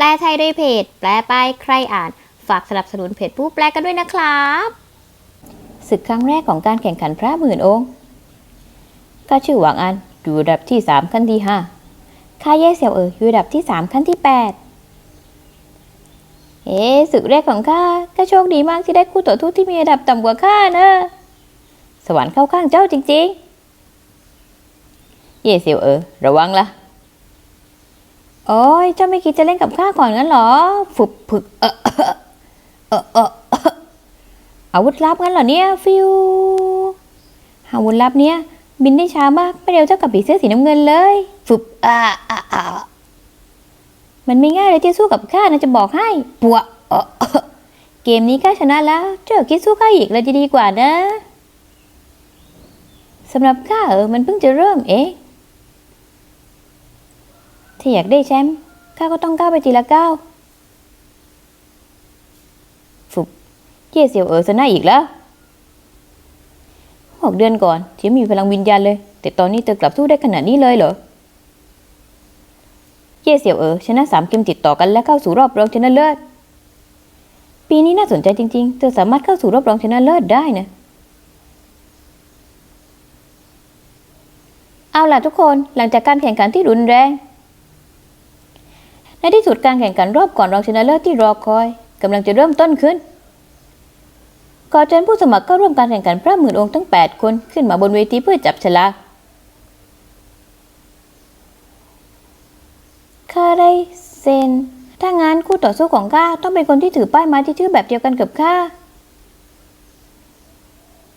แปลไทยโดยเพจ แปลไปใครอ่าน ฝากสนับสนุนเพจผู้แปลกันด้วยนะครับศึกครั้งแรกของการแข่งขันพระหมื่นองค์ข้าชื่อหวังอันอยู่ระดับที่สามขั้นที่ห้าข้าเย่เสี่ยวเอ๋ออยู่ระดับที่สามขั้นที่แปดเอ๊ศึกแรกของข้าข้าโชคดีมากที่ได้คู่ต่อสู้ที่มีระดับต่ำกว่าข้านะสวรรค์เข้าข้างเจ้าจริงๆ เย่เสี่ยวเอ๋อระวังละ โอ้ยเจ้าไม่คิดจะเล่นกับข้าก่อนงั้นเหรอ ฝึบผึกเออเออเออเออาวุธลับงั้นเหรอเนี่ยฟิวอาวุธลับเนี่ยบินได้ช้ามากไม่เร็วเท่ากับผีเสื้อสีน้ำเงินเลยฝึบอ่าอ่าอ่ามันไม่ง่ายเลยที่สู้กับข้านะจะบอกให้ปัวเออเออเกมนี้ข้าชนะแล้ว เจ้าคิดสู้ข้าอีกเลยจะดีกว่านะสำหรับข้าเออมันเพิ่งจะเริ่มเอง ถ้าอยากได้แชมป์ข้าก็ต้องก้าวไปทีละก้าวฝึกเย่เสียวเอ๋อชนะอีกแล้วหกเดือนก่อนที่มีพลังวิญญาณเลย แต่ตอนนี้เธอกลับสู้ได้ขนาดนี้เลยเหรอ เย่เสียวเอ๋อชนะสามเกมติดต่อกันและเข้าสู่รอบรองชนะเลิศ ปีนี้น่าสนใจจริงๆ เธอสามารถเข้าสู่รอบรองชนะเลิศได้นะ เอาล่ะทุกคน หลังจากการแข่งขันที่รุนแรง ในที่สุดการแข่งขันรอบก่อนรองชนะเลิศที่รอคอยกำลังจะเริ่มต้นขึ้นขอเชิญผู้สมัครเข้าร่วมการแข่งขันพระหมื่นองค์ทั้ง 8 คนขึ้นมาบนเวทีเพื่อจับฉลากคาไรเซน ถ้างั้นคู่ต่อสู้ของข้าต้องเป็นคนที่ถือป้ายไม้ที่ชื่อแบบเดียวกันกับข้า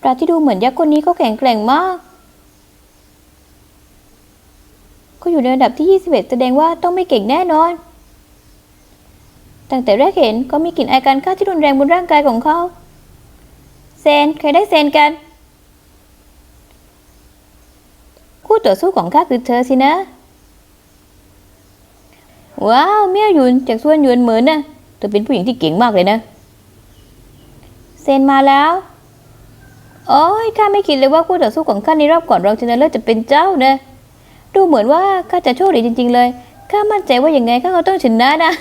ปราที่ดูเหมือนยักษ์คนนี้ก็แข็งแกร่งมากเขาอยู่ในระดับที่ 21 แสดงว่าต้องไม่เก่งแน่นอน ตั้งแต่แรกเห็นก็มีกลิ่นอาการฆ่าที่รุนแรงบนร่างกายของเขา เซนใครได้เซนกัน คู่ต่อสู้ของข้าคือเธอสินะ ว้าวเมี่ยวหยุนจากส่วนหยวนเหมือนนะเธอเป็นผู้หญิงที่เก่งมากเลยนะ เซนมาแล้ว โอ้ยข้าไม่คิดเลยว่าคู่ต่อสู้ของข้าในรอบก่อนรองชนะเลิศจะเป็นเจ้านะ ดูเหมือนว่าข้าจะโชคดีจริง ๆ เลยข้ามั่นใจว่าอย่างไงข้าก็ต้องชนะนะ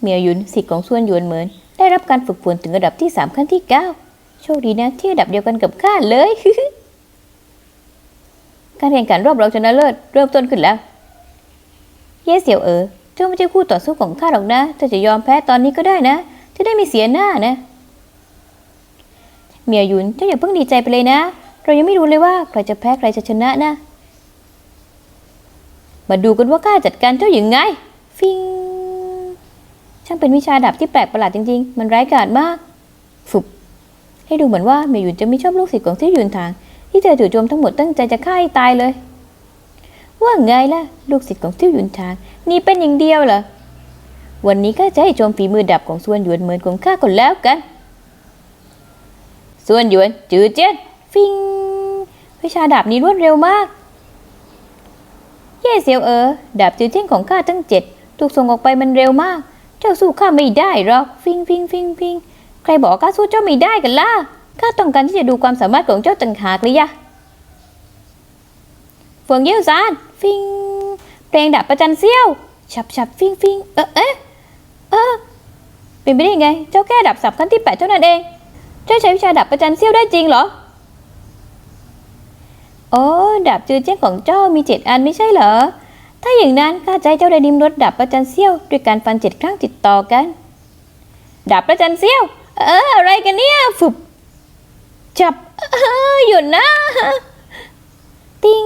เมียยุนสิทธิ์ของส่วนยวนเหมือน ได้รับการฝึกฝนถึงระดับที่สามขั้นที่เก้าโชคดีนะที่ระดับเดียวกันกับข้าเลย การแข่งขันรอบรองชนะเลิศเริ่มต้นขึ้นแล้ว เย่เสี่ยวเอ๋อเจ้าไม่ใช่คู่ต่อสู้ของข้าหรอกนะเธอจะยอมแพ้ตอนนี้ก็ได้นะจะได้ไม่เสียหน้านะ เมียยุนเจ้าอย่าเพิ่งดีใจไปเลยนะ เรายังไม่รู้เลยว่าใครจะแพ้ใครจะชนะนะ มาดูกันว่าข้าจัดการเจ้าอย่างไง ฟิง ช่างเป็นวิชาดาบที่แปลกประหลาดจริงๆ มันร้ายกาจมากฝึบให้ดูเหมือนว่าเมียหยุนจะไม่ชอบลูกศิษย์ของที่หยุนทาง ที่เธอจู่โจมทั้งหมดตั้งใจจะฆ่าให้ตายเลย ว่าไงล่ะ ลูกศิษย์ของที่หยุนทาง นี่เป็นอย่างเดียวเหรอ วันนี้ข้าจะให้โจมฝีมือดับของส่วนหยวนเหมือนของข้าก่อนแล้วกัน ส่วนหยวนจือเจ็ดฟิง วิชาดาบนี้รวดเร็วมาก เย่เซียวเอ๋อดาบจือเจ้งของข้าทั้งเจ็ดถูกส่งออกไปมันเร็วมาก เจ้าสู้ข้าไม่ได้หรอกฟิงฟิงฟิงฟิงใครบอกข้าสู้เจ้าไม่ได้กันล่ะข้าต้องการที่จะดูความสามารถของเจ้าต่างหากเลยยะเฟืองเยี่ยวซานฟิงเพลงดาบประจันเซี่ยวฉับฉับฟิงฟิงเออเอ๊ะเออเป็นไปได้ยังไง เจ้าแค่ดับสับขั้นที่แปดเท่านั้นเองเจ้าใช้วิชาดาบประจันเซี่ยวได้จริงเหรอโอ้ดาบจือเจ้งของเจ้ามีเจ็ดอันไม่ใช่เหรอ ถ้าอย่างนั้นข้าให้เจ้าได้ดิมรสดาบประจันเซี่ยวด้วยการฟันเจ็ดครั้งติดต่อกันดาบประจันเซี่ยว เออ อะไรกันเนี่ยฝึบจับเออหยุดนะ ติง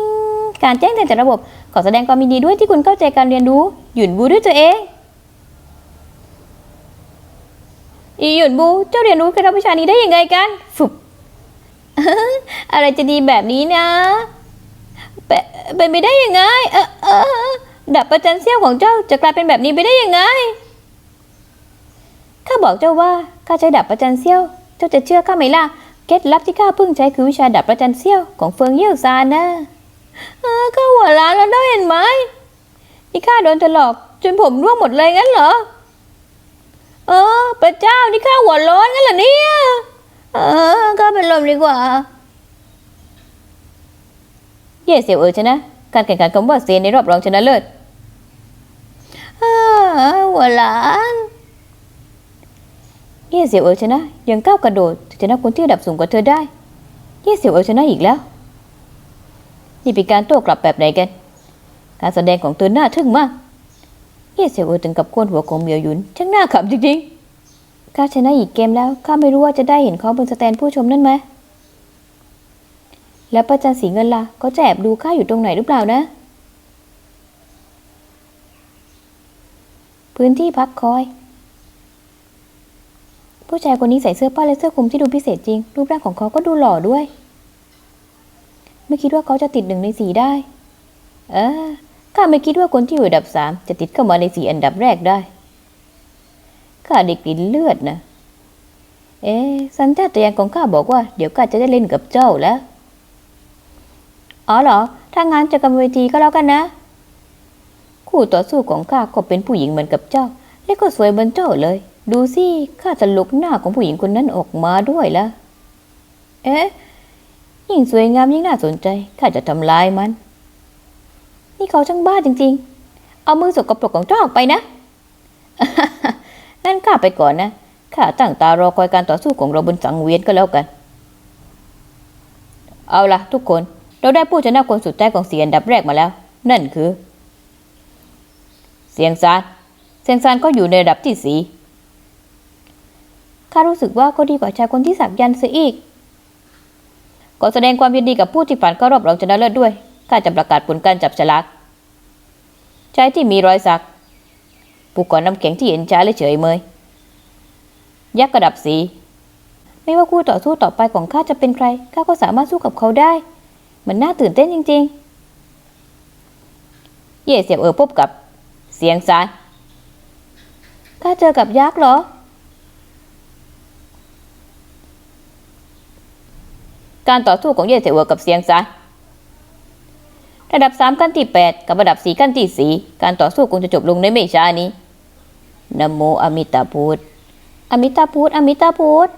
การแจ้งเตือนจากระบบ ขอแสดงความยินดีด้วยที่คุณเข้าใจการเรียนรู้ หยุนบูด้วยตัวเองอีหยุนบู เจ้าเรียนรู้เคล็ดลับวิชานี้ได้ยังไงกันฝึบอะไรจะดีแบบนี้นะ เป็นเป็นไปได้ยังไง เออเออดับประจันเซี่ยวของเจ้าจะกลายเป็นแบบนี้ไปได้ยังไง ข้าบอกเจ้าว่าข้าใช้ดับประจันเซี่ยว เจ้าจะเชื่อข้าไหมล่ะ เคล็ดลับที่ข้าเพิ่งใช้คือวิชาดับประจันเซี่ยวของเฟิงเยี่ยวซานนะเออข้าหัวล้านแล้วได้เห็นไหมนี่ข้าโดนเธอหลอกจนผมร่วงหมดเลยงั้นเหรอ เออ พระเจ้านี่ข้าหัวร้อนงั้นเหรอเนี่ย เออข้าเป็นลมดีกว่า ย่เสียวเอ๋อชนะ การแข่งขันคำว่าเซียนในรอบรองชนะเลิศหัวหลานเย่เสียวเอ๋อชนะ ยังก้าวกระโดดชนะคนที่ระดับสูงกว่าเธอได้ เย่เสียวเอ๋อชนะอีกแล้ว นี่เป็นการโต้กลับแบบไหนกัน การแสดงของเธอหน่าทึ่งมาก เย่เสียวเอ๋อถึงกับโคนหัวของเหมียวหยุนช่างน่าขำจริงๆข้าชนะอีกเกมแล้วข้าไม่รู้ว่าจะได้เห็นเขาบนสแตนผู้ชมนั่นไหม แล้วประจันสีเงินล่ะก็จะแอบดูข้าอยู่ตรงไหนหรือเปล่านะ พื้นที่พักคอย ผู้ชายคนนี้ใส่เสื้อผ้าและเสื้อคลุมที่ดูพิเศษจริง รูปร่างของเขาก็ดูหล่อด้วย ไม่คิดว่าเขาจะติดหนึ่งในสีได้ เออข้าไม่คิดว่าคนที่อยู่อันดับสามจะติดเข้ามาในสีอันดับแรกได้ข้าได้กลิ่นเลือดนะ เอ๊สัญชาตญาณของข้าบอกว่า เดี๋ยวข้าจะได้เล่นกับเจ้าแล้ว อ๋อเหรอ ถ้างั้นเจะกันเวทีก็แล้วกันนะ คู่ต่อสู้ของข้าก็เป็นผู้หญิงเหมือนกับเจ้า และก็สวยเหมือนเจ้าเลย ดูสิข้าจะลุกหน้าของผู้หญิงคนนั้นออกมาด้วยละเอ๊ะยิ่งสวยงามยิ่งน่าสนใจข้าจะทำลายมัน นี่เขาช่างบ้าจริง ๆ เอามือสกปรกของเจ้าออกไปนะนั่นข้าไปก่อนนะข้าตั้งตารอคอยการต่อสู้ของเราบนสังเวียนก็แล้วกัน เอาละทุกคน เราได้ผู้ชนะคนสุดท้ายของเสียอันดับแรกมาแล้ว นั่นคือ เสียงซานเสียงซานก็อยู่ในระดับที่สีข้ารู้สึกว่าเขาดีกว่าชายคนที่สักยันเสียอีกขอแสดงความยินดีกับผู้ที่ผ่านเข้ารอบรองชนะเลิศด้วยข้าจะประกาศผลการจับฉลากชายที่มีรอยสักผู้ก่อนน้ำแข็งที่เห็นช้าและเฉยเมย ยักษ์ระดับสี ไม่ว่าคู่ต่อสู้ต่อไปของข้าจะเป็นใครข้าก็สามารถสู้กับเขาได้ มันน่าตื่นเต้นจริง ๆ เย่เสียบเออพบกับเสียงซานข้าเจอกับยักษ์เหรอ การต่อสู้ของเย่เสียบเออกับเสียงซานระดับสามขั้นที่แปดกับระดับสี่ขั้นที่สี่การต่อสู้คงจะจบลงในไม่ช้านี้นโมอมิตาพุทธอมิตาพุทธอมิตาพุทธ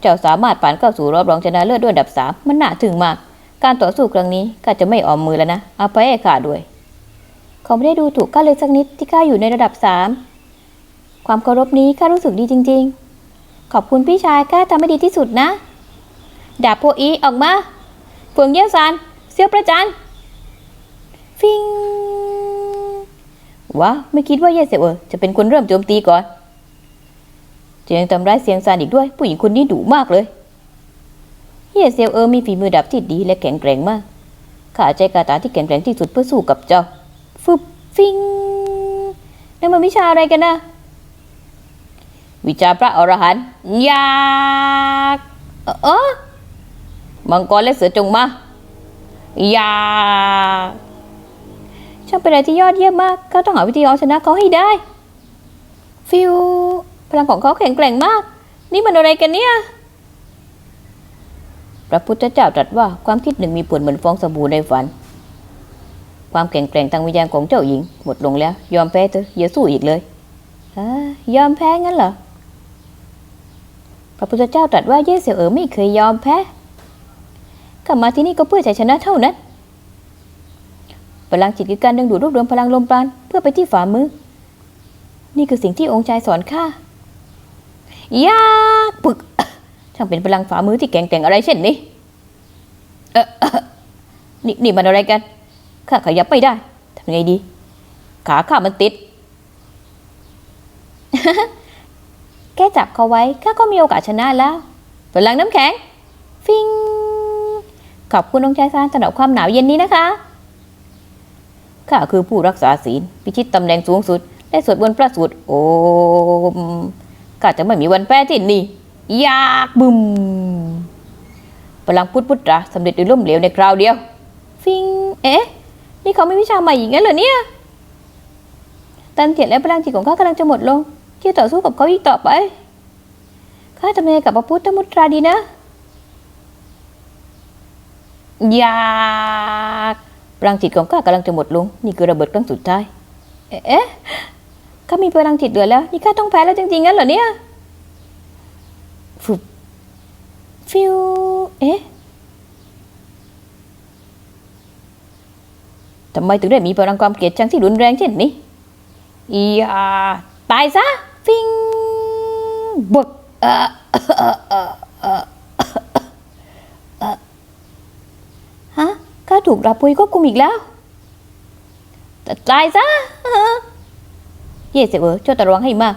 เจ้าสามารถผ่านเข้าสู่รอบรองชนะเลิศด้วยดับสามมันน่าถึงมาก การต่อสู้ครั้งนี้ข้าจะไม่ออมมือแล้วนะเอาไปให้ข้าด้วย เขาไม่ได้ดูถูกข้าเลยสักนิดที่ข้าอยู่ในระดับสามความเคารพนี้ข้ารู้สึกดีจริง ๆ ขอบคุณพี่ชายข้าทำให้ดีที่สุดนะ ดาบโพอีออกมาเฟืองเยี่ยวซานเสี้ยวประจันฟิงว้าไม่คิดว่าเย่เสยวเออจะเป็นคนเริ่มโจมตีก่อน ยังทำร้ายเสียงซานอีกด้วย ผู้หญิงคนนี้ดุมากเลยเฮียเซลเออมีฝีมือดับที่ดีและแข็งแกร่งมากข้าใจกาตาที่แข็งแกร่งที่สุดเพื่อสู้กับเจ้าฟึบฟิงนั่นมันวิชาอะไรกันนะวิชาพระอรหันต์ยากเออเออมังกรและเสือจงมายาช่างเป็นอะไรที่ยอดเยี่ยมมากข้าต้องหาวิธีเอาชนะเขาให้ได้ ฟิว พลังของเขาแข็งแกร่งมาก นี่มันอะไรกันเนี่ยพระพุทธเจ้าตรัสว่าความคิดหนึ่งมีผลเหมือนฟองสบู่ในฝัน ความแข็งแกร่งทางวิญญาณของเจ้าหญิง หมดลงแล้ว ยอมแพ้เถอะอย่าสู้อีกเลยอยอมแพ้งั้นเหรอพระพุทธเจ้าตรัสว่าเย่เสี่ยวเอ๋อไม่เคยยอมแพ้กลับมาที่นี่ก็เพื่อชัยชนะเท่านั้นพลังจิตคือการดึงดูดรวบรวมพลังลมปราณเพื่อไปที่ฝ่ามือ นี่คือสิ่งที่องค์ชายสอนข้า ยากปึกช่างเป็นพลังฝ่ามือที่แข็งแกร่งอะไรเช่นนี้เออนี่นี่มันอะไรกันข้าขยับไม่ได้ทำไงดี ขาข้ามันติด แค่จับเขาไว้ข้าก็มีโอกาสชนะแล้วพลังน้ำแข็ง ฟิงขอบคุณองค์ชายซานสำหรับความหนาวเย็นนี้นะคะข้าคือผู้รักษาศีล พิชิตตำแหน่งสูงสุด ได้สวดบนพระสูตรโอม ข้าจะไม่มีวันแพ้ที่นี่ยากบึมพลังพุทธพุทธะสำเร็จด้วยล่มเหลวในคราวเดียว ฟิง เอ๊ะ นี่เขาไม่วิชาใหม่อีกงั้นเหรอเนี่ย ตันเถียนและพลังจิตของข้ากำลังจะหมดลง ที่ต่อสู้กับเขาอีกต่อไป ข้าจะไม่กับพระพุทธมุตราดีนะยากพลังจิตของข้ากำลังจะหมดลง นี่คือระเบิดครั้งสุดท้าย เอ๊ะ ข้ามีพลังจิตเหลือแล้ว นี่ข้าต้องแพ้แล้วจริงๆงั้นเหรอเนี่ยฟุบฟิว เอ๊ะทำไมถึงได้มีพลังความเกลียดชังที่รุนแรงเช่นนี้อีอาตายซะ ฟิงบกเออเออเออเออฮะข้าถูกรับปุยควบคุมอีกแล้วแต่ตายซะ เย่เสเวอเจ้าตะระวังให้มาก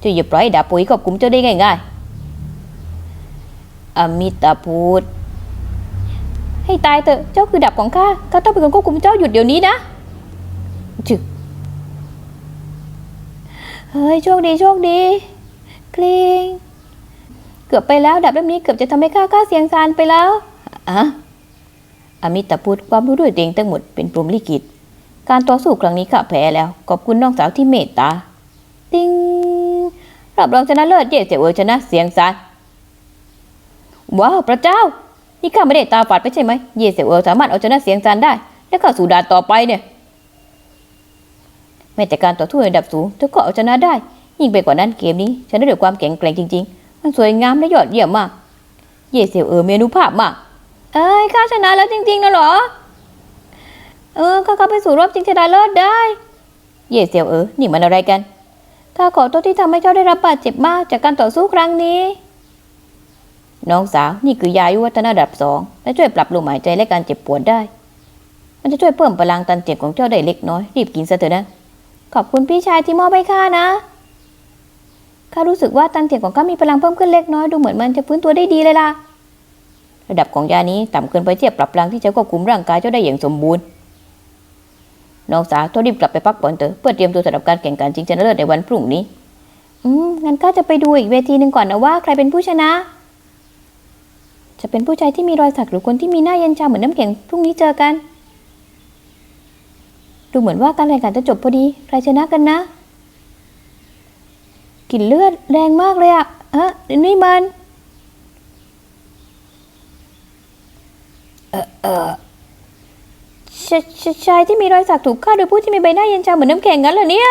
เจ้าอย่าปล่อยดาบปุ๋ยควบคุมเจ้าได้ง่ายๆอมิตาพูด ให้ตายเถอะเจ้าคือดับของข้าข้าต้องเป็นคนควบคุมเจ้าหยุดเดี๋ยวนี้นะจึกเฮ้ยโชคดีโชคดีคลิงเกือบไปแล้วดับเล่มนี้เกือบจะทำให้ข้าข้าเสียงซานไปแล้วอะอมิตาพูดความรู้ด้วยตัวเองทั้งหมดเป็นปรหมลิขิต การต่อสู้ครั้งนี้ข้าแพ้แล้ว ขอบคุณน้องสาวที่เมตตา ติงรับรองชนะเลิศเย่เสียเวอร์ชนะเสียงซานว้าวพระเจ้า นี่ข้าไม่ได้ตาฝาดไปใช่ไหม เย่เสี่ยวเอสามารถเอาชนะเสียงซานได้ แล้วเข้าสู่ด่านต่อไปเนี่ยแม้แต่การต่อสู้ระดับสูงเธอก็เอาชนะได้ ยิ่งไปกว่านั้นเกมนี้ชนะด้วยความแข็งแกร่งจริง ๆ มันสวยงามและยอดเยี่ยมมาก เย่เสี่ยวเอเมนูภาพมาก เอ้ยข้าชนะแล้วจริงๆนะเหรอ เออข้าเข้าไปสู่รอบชิงชนะเลิศได้ เย่เสี่ยวเออนี่มันอะไรกันข้าขอโทษที่ทำให้เจ้าได้รับบาดเจ็บมากจากการต่อสู้ครั้งนี้ น้องสาวนี่คือยายุวัฒนะระดับสองและช่วยปรับลมหายใจและการเจ็บปวดได้ มันจะช่วยเพิ่มพลังตันเจ็บของเจ้าได้เล็กน้อยรีบกินซะเถอะนะขอบคุณพี่ชายที่มอบให้ข้านะข้ารู้สึกว่าตันเจ็บของข้ามีพลังเพิ่มขึ้นเล็กน้อยดูเหมือนมันจะฟื้นตัวได้ดีเลยล่ะ ระดับของยานี้ต่ำเกินไปเทียบปรับพลังที่จะควบคุมร่างกายเจ้าได้อย่างสมบูรณ์ น้องสาวเจ้ารีบกลับไปพักผ่อนเถอะเพื่อเตรียมตัวสำหรับการแข่งขันชิงชนะเลิศในวันพรุ่งนี้ อืมงั้นข้าจะไปดูอีกเวทีหนึ่งก่อนนะว่าใครเป็นผู้ชนะ จะเป็นผู้ชายที่มีรอยสักหรือคนที่มีหน้าเย็นชาเหมือนน้ำแข็งพรุ่งนี้เจอกัน ดูเหมือนว่าการแข่งขันจะจบพอดีใครชนะกันนะกลิ่นเลือดแรงมากเลยอะเอะนี่มัน เออเออ ชชชายที่มีรอยสักถูกฆ่าโดยผู้ที่มีใบหน้าเย็นชาเหมือนน้ำแข็งงั้นเหรอเนี่ย